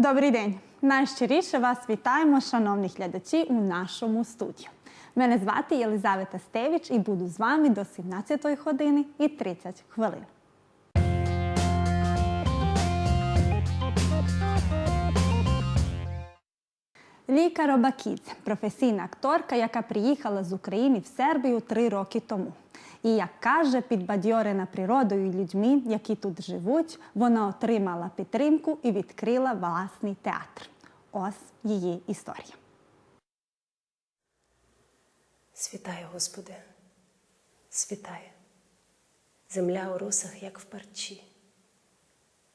Добрий день! Найщиріше вас вітаємо, шановні глядачі, у нашому студію. Мене звати Єлизавета Стевич і буду з вами до 17 години і 30 хвилин. Ліка Робакідзе – професійна акторка, яка приїхала з України в Сербію три роки тому. І як каже, підбадьорена природою і людьми, які тут живуть, вона отримала підтримку і відкрила власний театр. Ось її історія. Світає, Господи, світає. Земля у росах, як в парчі.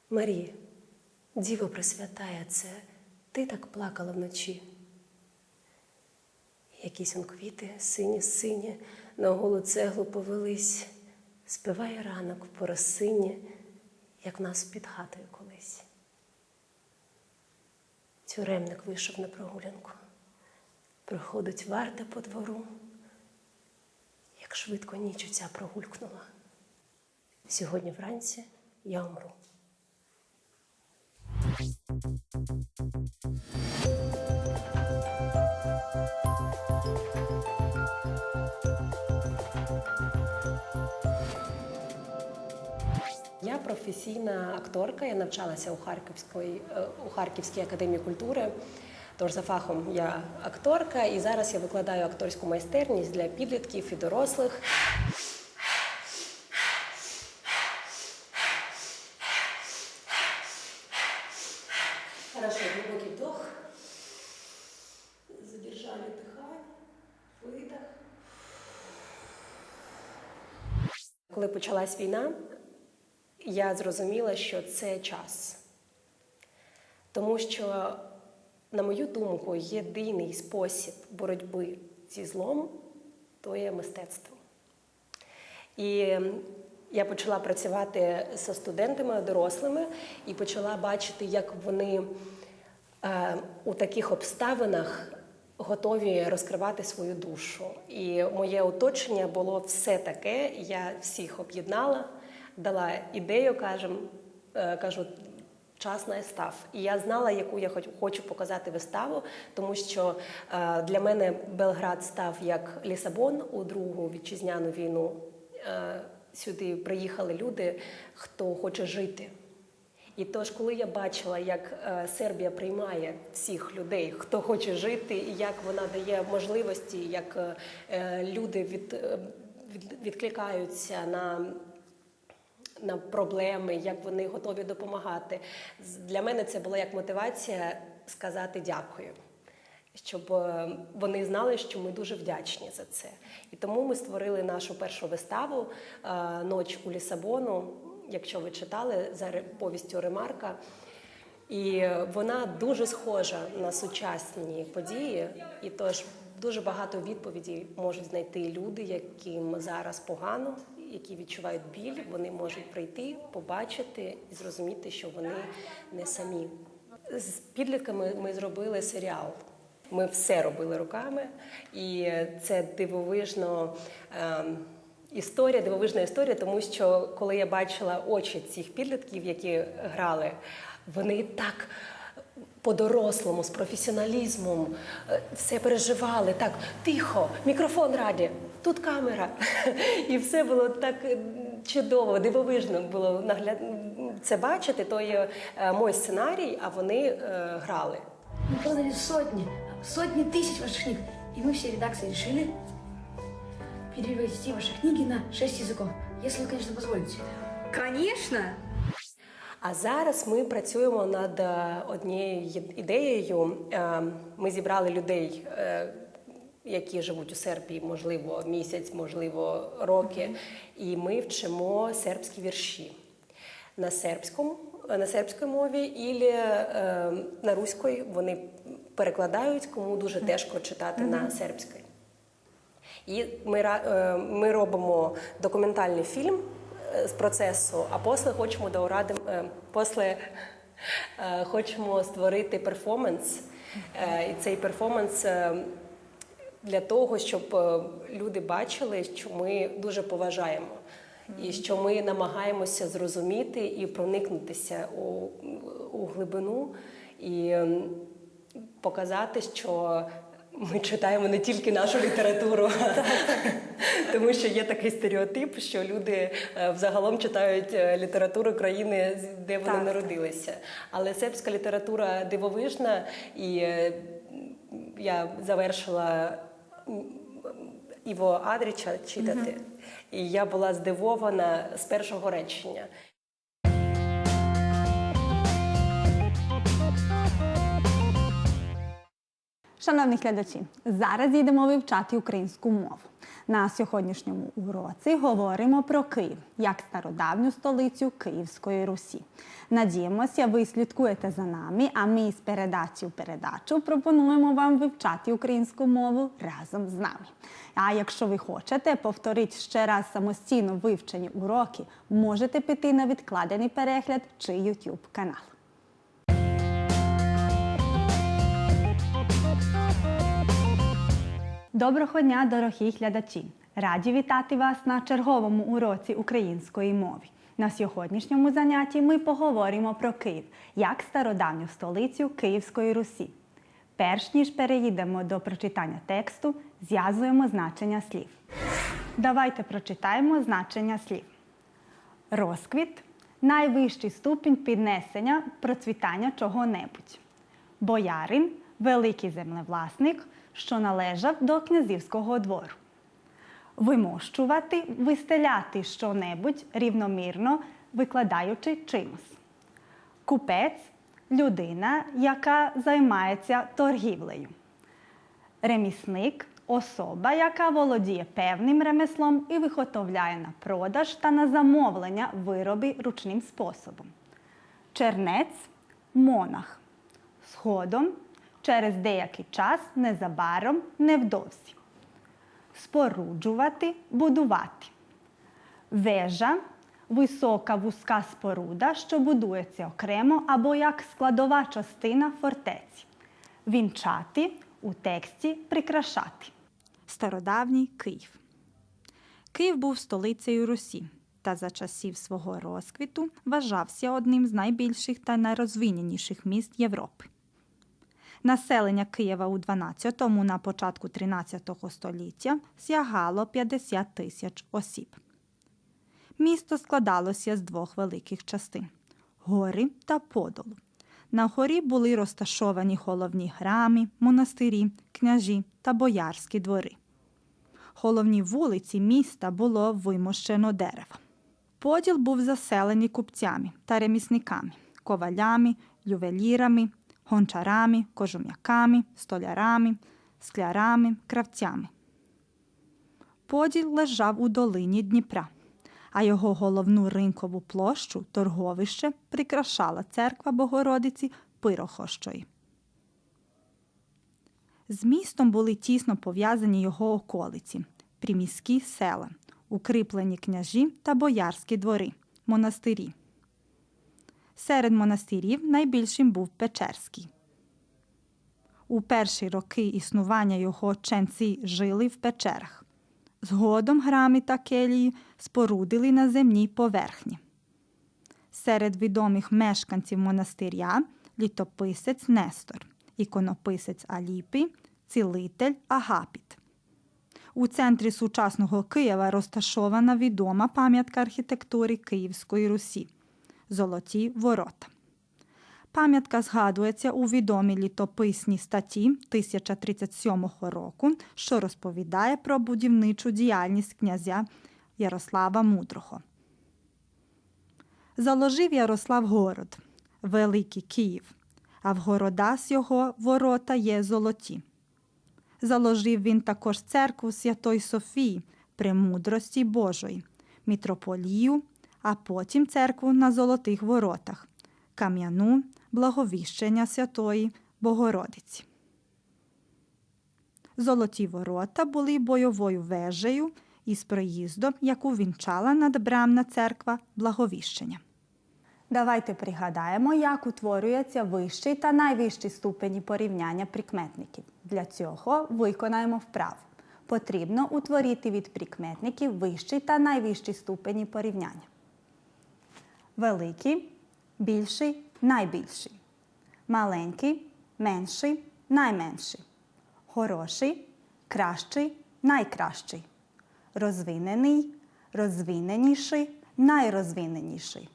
Марія, Діво Пресвятая, це ти так плакала вночі. Якісь он квіти сині сині на голу цеглу повелись, співає ранок в поросині, як нас під хатою колись. Тюремник вийшов на прогулянку. Проходить варта по двору, як швидко ніч ця прогулькнула. Сьогодні вранці я умру. Я професійна акторка, я навчалася у Харківської, е, у Харківській академії культури. Тож за фахом я акторка, і зараз я викладаю акторську майстерність для підлітків і дорослих. Почалась війна, я зрозуміла, що це час. Тому що, на мою думку, єдиний спосіб боротьби зі злом то є мистецтво. І я почала працювати зі студентами, дорослими, і почала бачити, як вони е, у таких обставинах готові розкривати свою душу. І моє оточення було все таке. Я всіх об'єднала, дала ідею, кажем, е, кажу. Час настав. І я знала, яку я хоч- хочу показати виставу, тому що е, для мене Белград став як Лісабон у Другу вітчизняну війну. Е, сюди приїхали люди, хто хоче жити. І тож, коли я бачила, як е, Сербія приймає всіх людей, хто хоче жити, і як вона дає можливості, як е, е, люди від, від, відкликаються на на проблеми, як вони готові допомагати. Для мене це була як мотивація сказати дякую, щоб вони знали, що ми дуже вдячні за це. І тому ми створили нашу першу виставу Ноч у Лісабону. Якщо ви читали за повістю Ремарка. І е, вона дуже схожа на сучасні події, і тож дуже багато відповідей можуть знайти люди, яким зараз погано, які відчувають біль. Вони можуть прийти, побачити і зрозуміти, що вони не самі. З підлітками ми зробили серіал. Ми все робили руками, і це дивовижно. ем, Історія, дивовижна історія, тому що коли я бачила очі цих підлітків, які грали, вони так по-дорослому, з професіоналізмом е, все переживали. Так, тихо, мікрофон раді, тут камера. І все було так е, чудово, дивовижно було нагляд... це бачити. То є е, мій сценарій, а вони е, грали. Мы продали сотни, сотни тысяч ваших книг. И мы все редакции решили перевести ваши книги на шесть языков. Если вы, конечно, позволите. Конечно! А зараз ми працюємо над е, однією ідеєю. Е, Ми зібрали людей, е, які живуть у Сербії, можливо, місяць, можливо, роки, і ми вчимо сербські вірші на сербському, на сербській мові і е, на руській. Вони перекладають, кому дуже тяжко читати на сербській. І ми, е, ми робимо документальний фільм е, з процесу, а після хочемо дорадим, е, після хочемо створити перформанс. І цей перформанс для того, щоб люди бачили, що ми дуже поважаємо. І що ми намагаємося зрозуміти і проникнутися у, у глибину і показати, що ми читаємо не тільки нашу літературу, тому що є такий стереотип, що люди е, взагалом читають е, літературу країни, де вони народилися. Але сербська література дивовижна, і е, я завершила Іво Адріча читати, і я була здивована з першого речення. Шановні глядачі, зараз їдемо вивчати українську мову. На сьогоднішньому уроці говоримо про Київ як стародавню столицю Київської Русі. Надіємося, ви слідкуєте за нами, а ми з передачі в передачу пропонуємо вам вивчати українську мову разом з нами. А якщо ви хочете повторити ще раз самостійно вивчені уроки, можете піти на відкладений перегляд чи YouTube канал. Доброго дня, дорогі глядачі! Раді вітати вас на черговому уроці української мови. На сьогоднішньому занятті ми поговоримо про Київ як стародавню столицю Київської Русі. Перш ніж переїдемо до прочитання тексту, зв'язуємо значення слів. Давайте прочитаємо значення слів. Розквіт найвищий ступінь піднесення процвітання чого-небудь. Боярин великий землевласник, що належав до князівського двору. Вимощувати, вистеляти що-небудь рівномірно, викладаючи чимось. Купець людина, яка займається торгівлею. Ремісник особа, яка володіє певним ремеслом і виготовляє на продаж та на замовлення вироби ручним способом. Чернець монах. Згодом, через деякий час, незабаром, невдовзі. Споруджувати, будувати. Вежа висока вузька споруда, що будується окремо або як складова частина фортеці. Вінчати у тексті прикрашати. Стародавній Київ. Київ був столицею Русі та за часів свого розквіту вважався одним з найбільших та найрозвиненіших міст Європи. Населення Києва у 12-му на початку 13 століття сягало 50 тисяч осіб. Місто складалося з двох великих частин гори та подолу. На горі були розташовані головні храми, монастирі, княжі та боярські двори. Головні вулиці міста було вимощено деревом. Поділ був заселений купцями та ремісниками, ковалями, ювелірами, гончарами, кожум'яками, столярами, склярами, кравцями. Поділ лежав у долині Дніпра, а його головну ринкову площу торговище прикрашала церква Богородиці Пирохощої. З містом були тісно пов'язані його околиці, приміські села, укріплені княжі та боярські двори, монастирі. Серед монастирів найбільшим був Печерський. У перші роки існування його ченці жили в печерах. Згодом грами та келії спорудили на земній поверхні. Серед відомих мешканців монастиря літописець Нестор, іконописець Аліпій, цілитель Агапіт. У центрі сучасного Києва розташована відома пам'ятка архітектури Київської Русі Золоті ворота. Пам'ятка згадується у відомій літописній статті 1037 року, що розповідає про будівничу діяльність князя Ярослава Мудрого. Заложив Ярослав город, Великий Київ, а в города з його ворота є золоті. Заложив він також церкву Святої Софії, премудрості Божої, мітрополію, а потім церкву на золотих воротах, кам'яну благовіщення Святої Богородиці. Золоті ворота були бойовою вежею із проїздом, яку вінчала надбрамна церква Благовіщення. Давайте пригадаємо, як утворюється вищий та найвищий ступені порівняння прикметників. Для цього виконаємо вправу. Потрібно утворити від прикметників вищий та найвищий ступені порівняння. Великий, більший, найбільший. маленький, менший, найменший, хороший, кращий, найкращий, розвинений, розвиненіший, найрозвиненіший,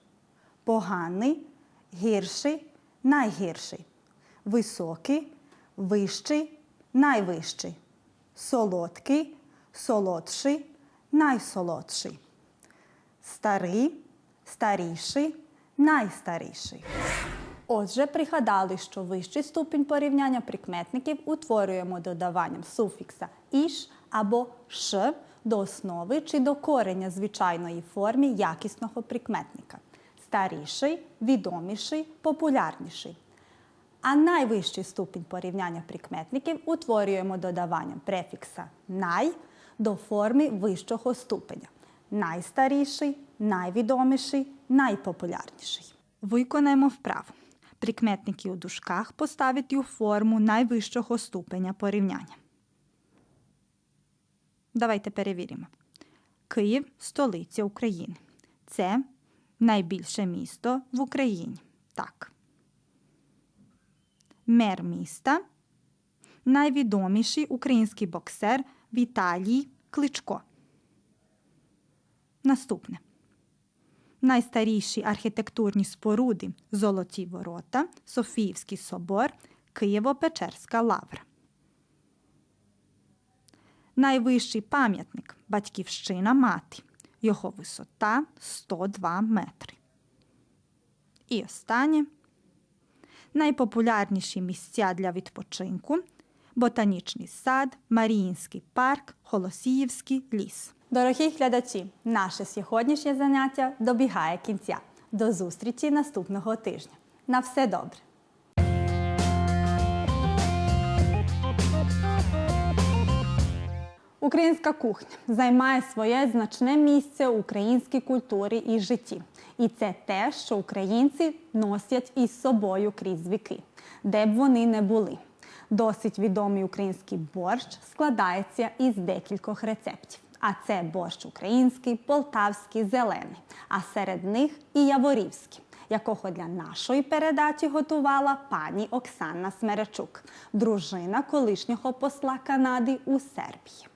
поганий, гірший, найгірший, високий, вищий, найвищий, солодкий, солодший, найсолодший, старий, старіший, найстаріший. Отже, пригадали, що вищий ступінь порівняння прикметників утворюємо додаванням суфікса іш або ш до основи чи до кореня звичайної форми якісного прикметника. Старіший, відоміший, популярніший. А найвищий ступінь порівняння прикметників утворюємо додаванням префікса най до форми вищого ступеня. Найстаріший, найвідоміший, найпопулярніший. Виконаємо вправу. Прикметники у дужках поставити у форму найвищого ступеня порівняння. Давайте перевіримо. Київ столиця України. Це найбільше місто в Україні. Так. Мер міста. Найвідоміший український боксер Віталій Кличко. Наступне. Найстаріші архітектурні споруди Золоті ворота, Софіївський собор, Києво-Печерська лавра. Найвищий пам'ятник Батьківщина мати. Його висота 102 метри. І останнє. Найпопулярніші місця для відпочинку Ботанічний сад, Маріїнський парк, Голосіївський ліс. Дорогі глядачі, наше сьогоднішнє заняття добігає кінця. До зустрічі наступного тижня. На все добре! Українська кухня займає своє значне місце у українській культурі і житті. І це те, що українці носять із собою крізь віки, де б вони не були. Досить відомий український борщ складається із декількох рецептів. А це борщ український, полтавський, зелений, а серед них і яворівський, якого для нашої передачі готувала пані Оксана Смеречук, дружина колишнього посла Канади у Сербії.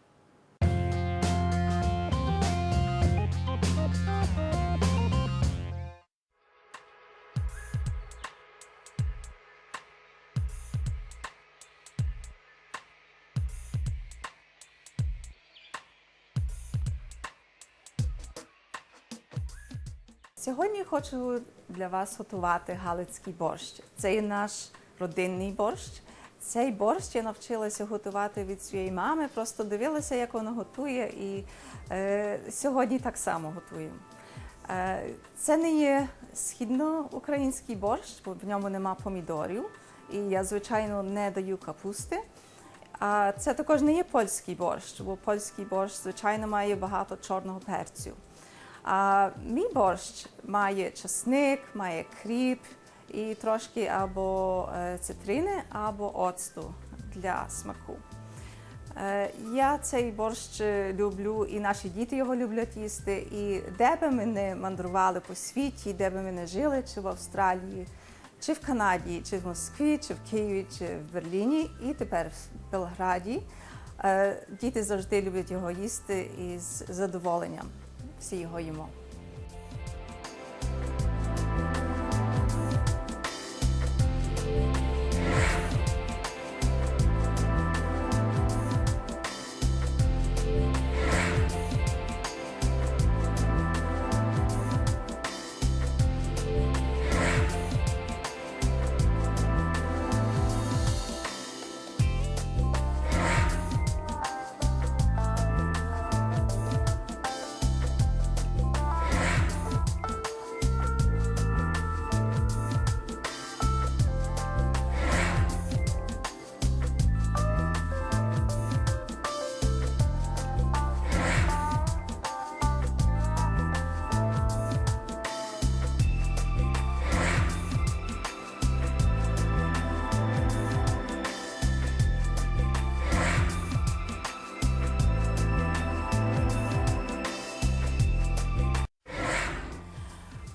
Хочу для вас готувати галицький борщ. Це є наш родинний борщ. Цей борщ я навчилася готувати від своєї мами, просто дивилася, як вона готує, і е, сьогодні так само готуємо. Е, це не є східноукраїнський борщ, бо в ньому нема помідорів, і я, звичайно, не даю капусти. А це також не є польський борщ, бо польський борщ, звичайно, має багато чорного перцю. А мій борщ має часник, має кріп і трошки або е, цитрини, або оцту для смаку. Е, Я цей борщ люблю, і наші діти його люблять їсти. І де би ми не мандрували по світі, де би ми не жили, чи в Австралії, чи в Канаді, чи в Москві, чи в Києві, чи в Берліні, і тепер в Белграді. е, Діти завжди люблять його їсти із задоволенням. Всі його їмо.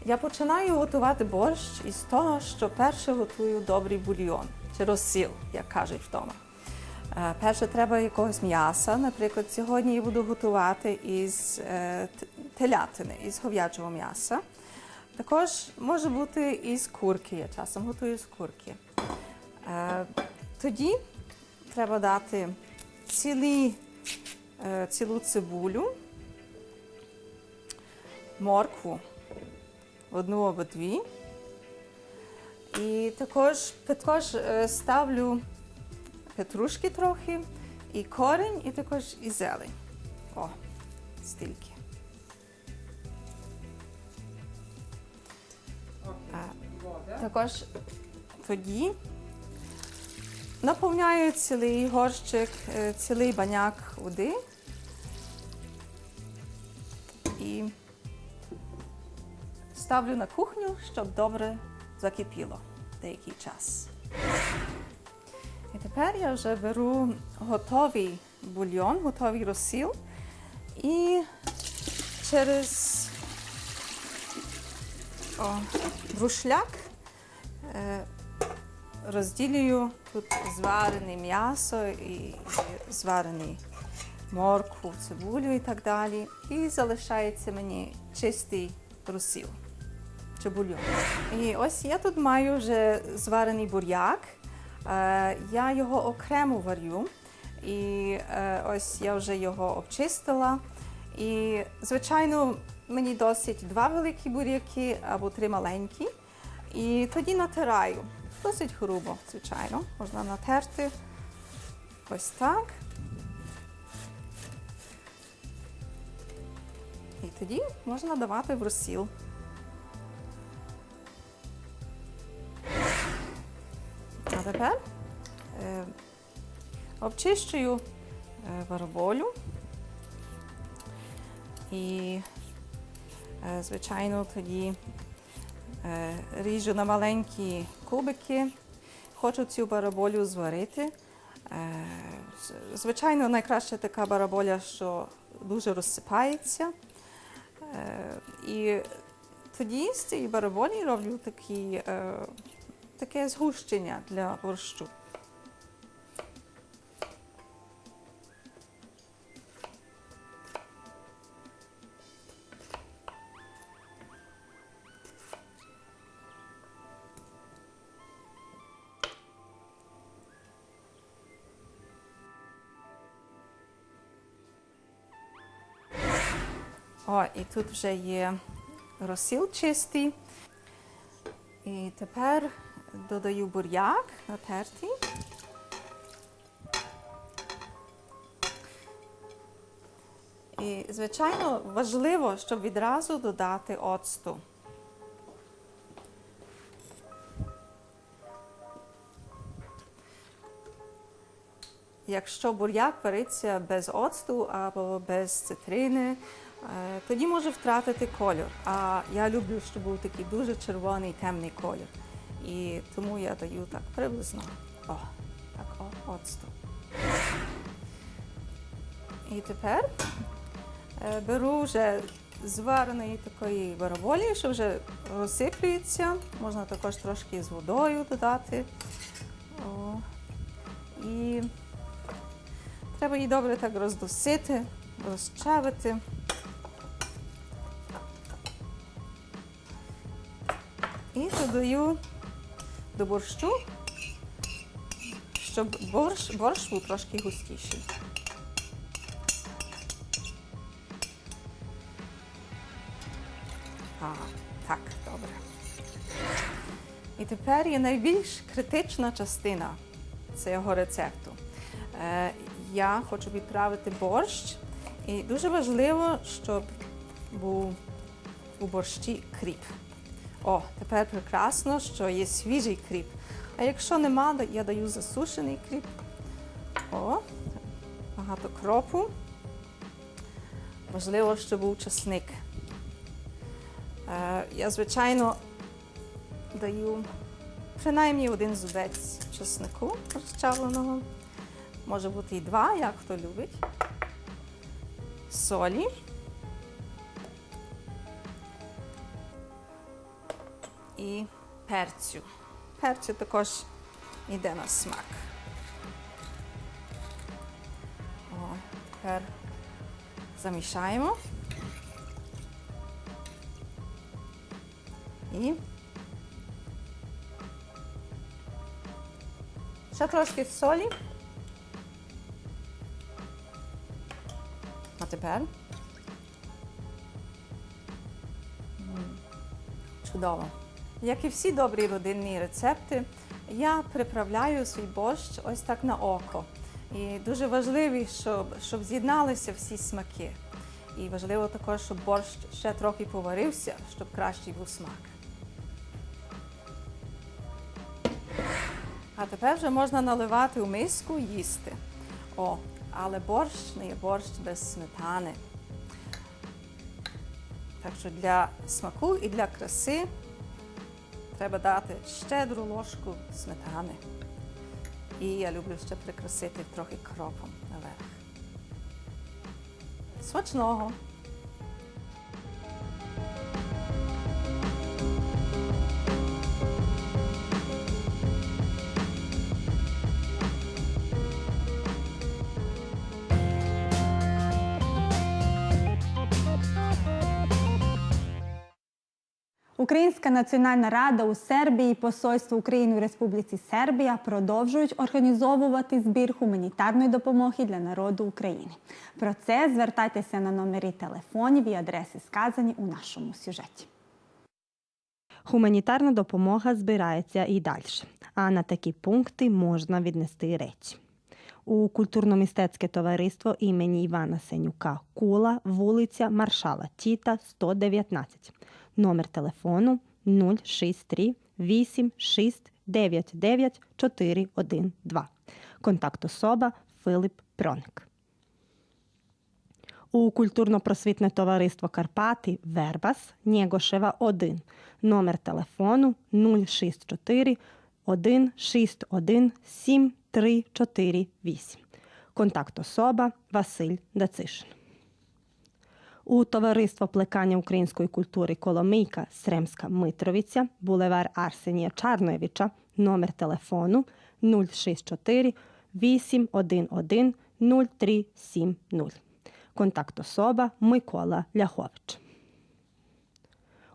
Я починаю готувати борщ із того, що перше готую добрий бульйон чи розсіл, як кажуть вдома. Е, Перше треба якогось м'яса. Наприклад, сьогодні я буду готувати із е, телятини, із гов'ячого м'яса. Також може бути із курки. Я часом готую з курки. Е, Тоді треба дати цілі, цілу цибулю, моркву, одну або дві. І також, також е, ставлю петрушки трохи, і корінь, і також і зелень. О, стільки. А, також тоді наповняю цілий горщик, е, цілий баняк води. Ставлю на кухню, щоб добре закипіло деякий час. І тепер я вже беру готовий бульйон, готовий розсіл і через о, брушляк е, розділюю тут зварене м'ясо і, зварений моркву, цибулю і так далі. І залишається мені чистий розсіл чи бульйон. І ось я тут маю вже зварений буряк. Е, Я його окремо варю. І е, ось я вже його обчистила. І, звичайно, мені досить два великі буряки або три маленькі. І тоді натираю. Досить грубо, звичайно. Можна натерти ось так. І тоді можна давати в розсіл. А тепер е, обчищую е, бараболю і, е, звичайно, тоді е, ріжу на маленькі кубики. Хочу цю бараболю зварити. Е, звичайно, найкраще така бараболя, що дуже розсипається. Е, і тоді з цієї бараболі роблю такі, е, таке згущення для борщу. О, і тут вже є розсіл чистий. І тепер додаю буряк натертий. І, звичайно, важливо, щоб відразу додати оцту. Якщо буряк вариться без оцту або без цитрини, е, тоді може втратити колір. А я люблю, щоб був такий дуже червоний темний колір. І тому я даю так приблизно. О, так, о, оцту. І тепер е, беру вже звареної такої бараболі, що вже розсиплюється. Можна також трошки з водою додати. О. І Треба її добре так роздусити, розчавити. І додаю до борщу, щоб борщ, борщ був трошки густіший. А, так, добре. І тепер є найбільш критична частина цього рецепту. Е, я хочу відправити борщ, і дуже важливо, щоб був у борщі кріп. О, тепер прекрасно, що є свіжий кріп. А якщо нема, я даю засушений кріп. О, багато кропу. Важливо, щоб був часник. Е, я, звичайно, даю принаймні один зубець чеснику розчавленого. Може бути і два, як хто любить. Солі. І перцю. Перцю також йде на смак. О, тепер замішаємо. І ще трошки солі. А тепер. М, Чудово. Як і всі добрі родинні рецепти, я приправляю свій борщ ось так на око. І дуже важливо, щоб, щоб з'єдналися всі смаки. І важливо також, щоб борщ ще трохи поварився, щоб кращий був смак. А тепер вже можна наливати у миску і їсти. О, але борщ не є борщ без сметани. Так що для смаку і для краси треба дати щедру ложку сметани. І я люблю ще прикрасити трохи кропом наверх. Смачного! Українська національна рада у Сербії Посольство України у Республіці Сербія продовжують організовувати збір гуманітарної допомоги для народу України. Про це звертайтеся на номері телефонів і адреси, сказані у нашому сюжеті. Гуманітарна допомога збирається і далі, а на такі пункти можна віднести речі. У культурно-мистецьке товариство імені Івана Сенюка Кула, вулиця Маршала Тіта, 119. Номер телефону 063 86 99 412. Контакт особа Филип Проник. У культурно-просвітне товариство Карпати Вербас Нєгошева 1. Номер телефону 064 161 7348. Контакт особа Василь Дацишин. У товариство плекання української культури Коломийка Сремська Митровиця, булевар Арсенія Чарноєвича, номер телефону 064 811 0370. Контакт особа Микола Ляхович.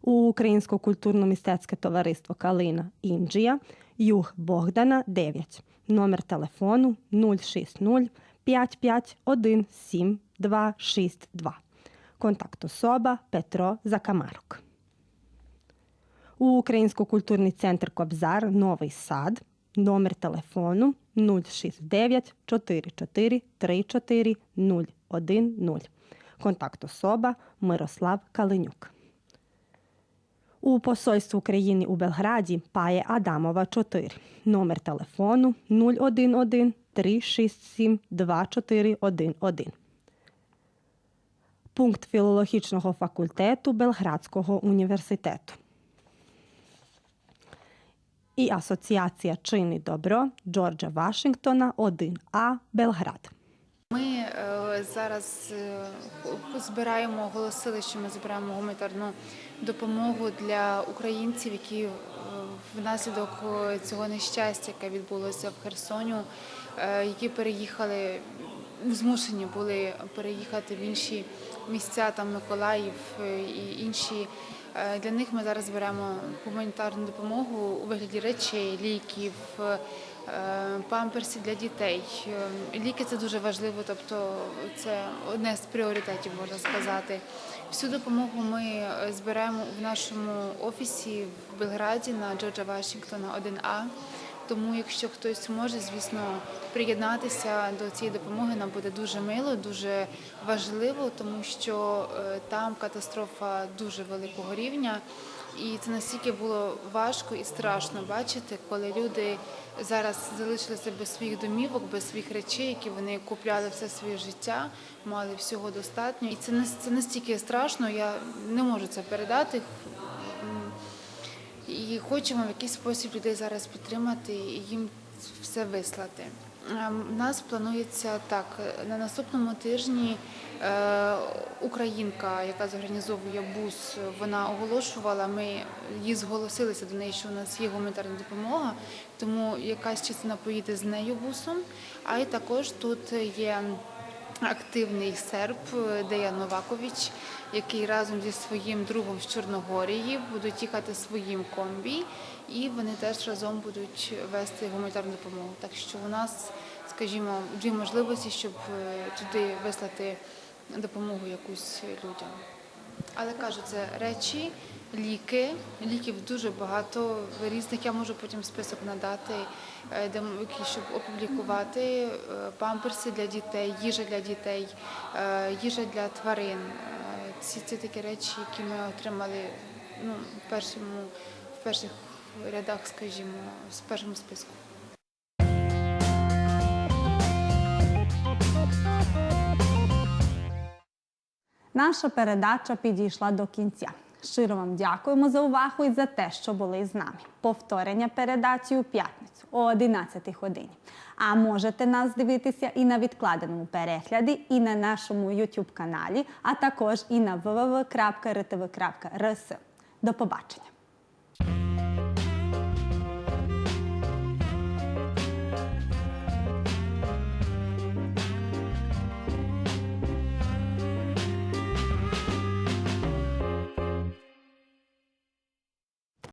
Українсько культурно-мистецьке товариство Калина Інджія Юг Богдана 9. Номер телефону 060 551 7262. Контакт особа Петро Закамарок. У Українсько-культурний центр Кобзар Новий Сад. Номер телефону 069 44 34 010. Контакт особа Мирослав Калинюк. У Посольстві України у Белграді Пає Адамова 4. Номер телефону 011 367 2411. Пункт філологічного факультету Белградського університету. І Асоціація Чини добро Джорджа Вашингтона 1А Белград. Ми е, зараз е, збираємо, оголосили, що ми збираємо гуманітарну допомогу для українців, які е, внаслідок цього нещастя, яке відбулося в Херсоні, е, які переїхали, змушені були переїхати в інші місця, там Миколаїв е, і інші. Е, Для них ми зараз беремо гуманітарну допомогу у вигляді речей, ліків, е, памперсів для дітей. Ліки це дуже важливо, тобто це одне з пріоритетів, можна сказати. Всю допомогу ми зберемо в нашому офісі в Белграді на Джорджа Вашингтона 1А. Тому, якщо хтось може, звісно, приєднатися до цієї допомоги, нам буде дуже мило, дуже важливо, тому що е, там катастрофа дуже великого рівня. І це настільки було важко і страшно бачити, коли люди зараз залишилися без своїх домівок, без своїх речей, які вони купляли все своє життя, мали всього достатньо. І це це настільки страшно, я не можу це передати. І хочемо в якийсь спосіб людей зараз підтримати і їм все вислати. У нас планується так на наступному тижні. е, Українка, яка зорганізовує бус, вона оголошувала. Ми її зголосилися до неї, що у нас є гуманітарна допомога, тому якась частина поїде з нею бусом. А й також тут є активний серб Деян Новакович, який разом зі своїм другом з Чорногорії будуть їхати своїм комбі, і вони теж разом будуть вести гуманітарну допомогу. Так що у нас, скажімо, дві можливості, щоб е, туди вислати допомогу якусь людям. Але кажу, це речі, ліки. Ліків дуже багато різних. Я можу потім список надати, е, де щоб опублікувати Е, памперси для дітей, їжа для дітей, е, їжа для тварин. Ці це такі речі, які ми отримали ну, в першому в перших рядах, скажімо, в першому списку. Наша передача підійшла до кінця. Щиро вам дякуємо за увагу і за те, що були з нами. Повторення передачі у п'ятницю о 11 годині. А можете нас дивитися і на відкладеному перегляді, і на нашому YouTube каналі, а також і на www.rtv.rs. До побачення!